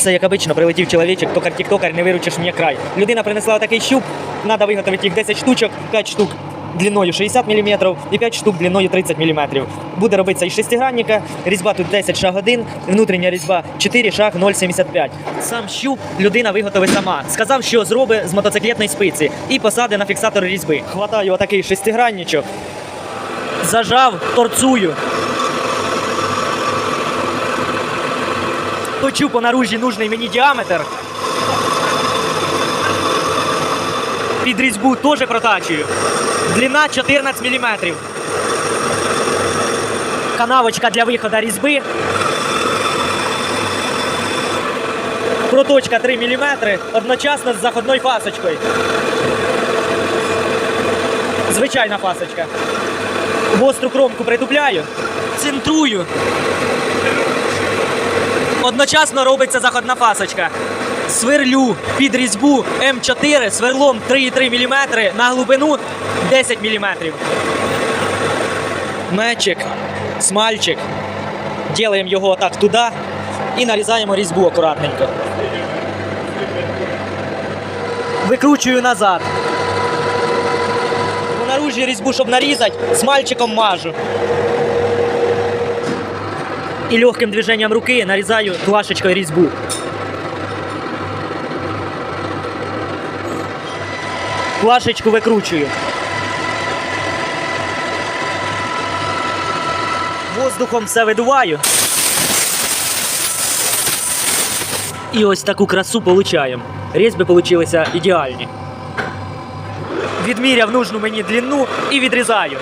Все як обично, прилетів чоловічок, токар тіктокар, не виручиш мені край. Людина принесла такий щуп, треба виготовити їх 10 штучок, 5 штук длиною 60 мм і 5 штук длиною 30 мм. Буде робитися із шестигранника, різьба тут 10 шаг 1, внутрішня різьба 4 шаг 0,75. Сам щуп людина виготовить сама. Сказав, що зробить з мотоциклетної спиці і посади на фіксатор різьби. Хватаю отакий шестигранничок, зажав, торцую. Точу по наружі нужний мені діаметр. Під різьбу теж протачую. Длина 14 мм. Канавочка для виходу різьби. Проточка 3 мм, одночасно з заходною фасочкою. Звичайна фасочка. Гостру кромку притупляю, центрую. Одночасно робиться заходна фасочка. Сверлю під різьбу М4 сверлом 3,3 мм на глибину 10 мм. Мечик, смальчик. Ділаємо його отак туди і нарізаємо різьбу акуратненько. Викручую назад. По наружі різьбу, щоб нарізати, смальчиком мажу. І легким движенням руки нарізаю плашечкою різьбу. Плашечку викручую. Воздухом все видуваю. І ось таку красу получаємо. Різьби получилися ідеальні. Відміряв нужну мені длину і відрізаю.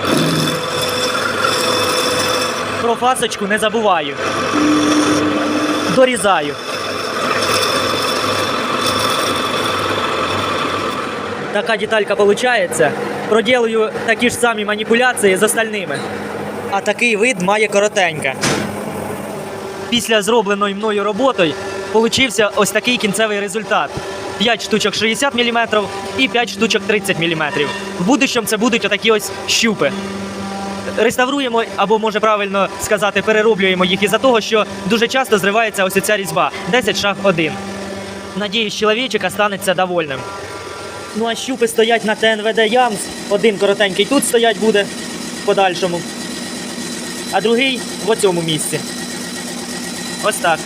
Про фасочку не забуваю. Дорізаю. Така деталька виходить. Проділую такі ж самі маніпуляції з остальними. А такий вид має коротенька. Після зробленої мною роботою получився ось такий кінцевий результат. 5 штучок 60 мм і 5 штучок 30 мм. В будущому це будуть отакі ось щупи реставруємо, або може правильно сказати, перероблюємо їх із-за того, що дуже часто зривається ось ця різьба. 10 шаг 1. Надіюсь, чоловічик станеться довольним. Ну а щупи стоять на ТНВД Ямс. Один коротенький тут стоять буде в подальшому, а другий в оцьому місці. Ось так.